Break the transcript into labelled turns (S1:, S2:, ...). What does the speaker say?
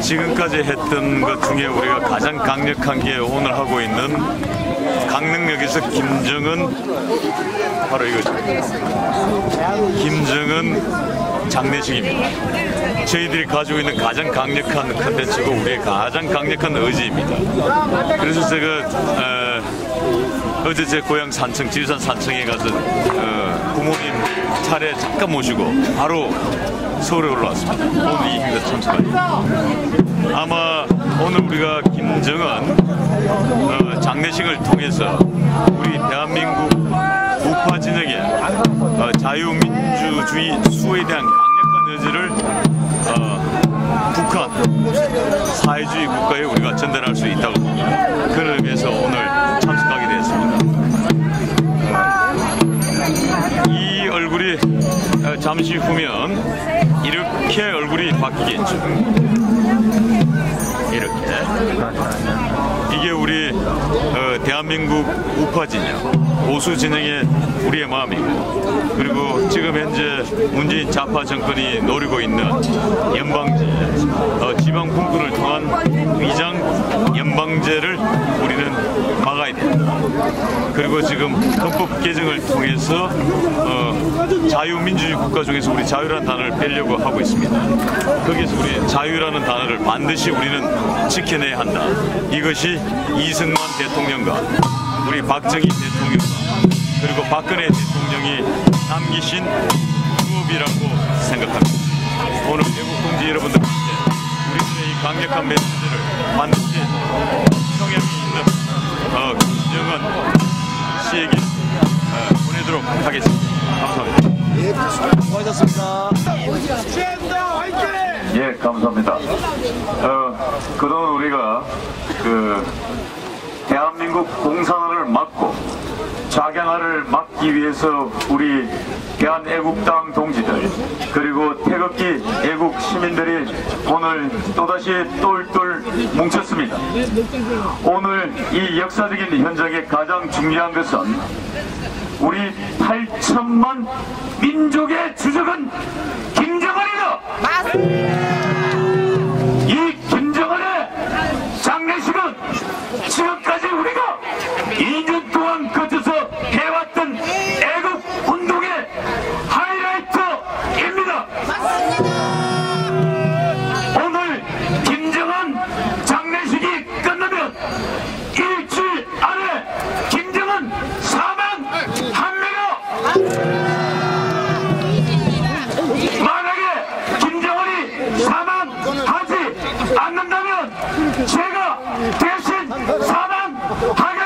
S1: 지금까지 했던 것 중에 우리가 가장 강력한 게 오늘 하고 있는 강릉역에서 김정은 바로 이거죠. 김정은 장례식입니다. 저희들이 가지고 있는 가장 강력한 컨텐츠고 우리의 가장 강력한 의지입니다. 그래서 제가 어, 어제 제 고향 산청 지리산 산청에 가서 어, 부모님 차례 잠깐 모시고 바로 서울에 올라왔습니다. 오늘 이 행사 참석하니 아마 오늘 우리가 김정은 어, 장례식을 통해서 우리 대한민국 우파 진영의 어, 자유민주주의 수호에 대한 강력한 의지를 어, 북한 사회주의 국가에 우리가 전달할 수 있다고 봅니다. 그런 의미에서 오늘 얼굴이 어, 잠시 후면 이렇게 얼굴이 바뀌겠죠. 이렇게. 이게 우리 어, 대한민국 우파 진영, 보수 진영의 우리의 마음이고 그리고 지금 현재 문재인 좌파 정권이 노리고 있는 연방제, 어, 지방 분권을 통한 위장 연방제를 우리는 막아야 됩니다. 그리고 지금 헌법 개정을 통해서 어, 자유민주주의 국가 중에서 우리 자유라는 단어를 빼려고 하고 있습니다. 거기에서 우리 자유라는 단어를 반드시 우리는 지켜내야 한다. 이것이 이승만 대통령과 우리 박정희 대통령과 그리고 박근혜 대통령이 남기신 수업이라고 생각합니다. 오늘 외국 동지 여러분들께 우리들의 이 강력한 메시지를 반드시 감사합니다.
S2: 예, 감사합니다. 어, 그동안 우리가 그 대한민국 공산화를 막고 좌경화를 막기 위해서 우리 대한애국당 동지들 그리고 태극기 애국 시민들이 오늘 또다시 똘똘 뭉쳤습니다. 오늘 이 역사적인 현장에 가장 중요한 것은 우리 8천만 민족의 주적은 김정은이다. 이 사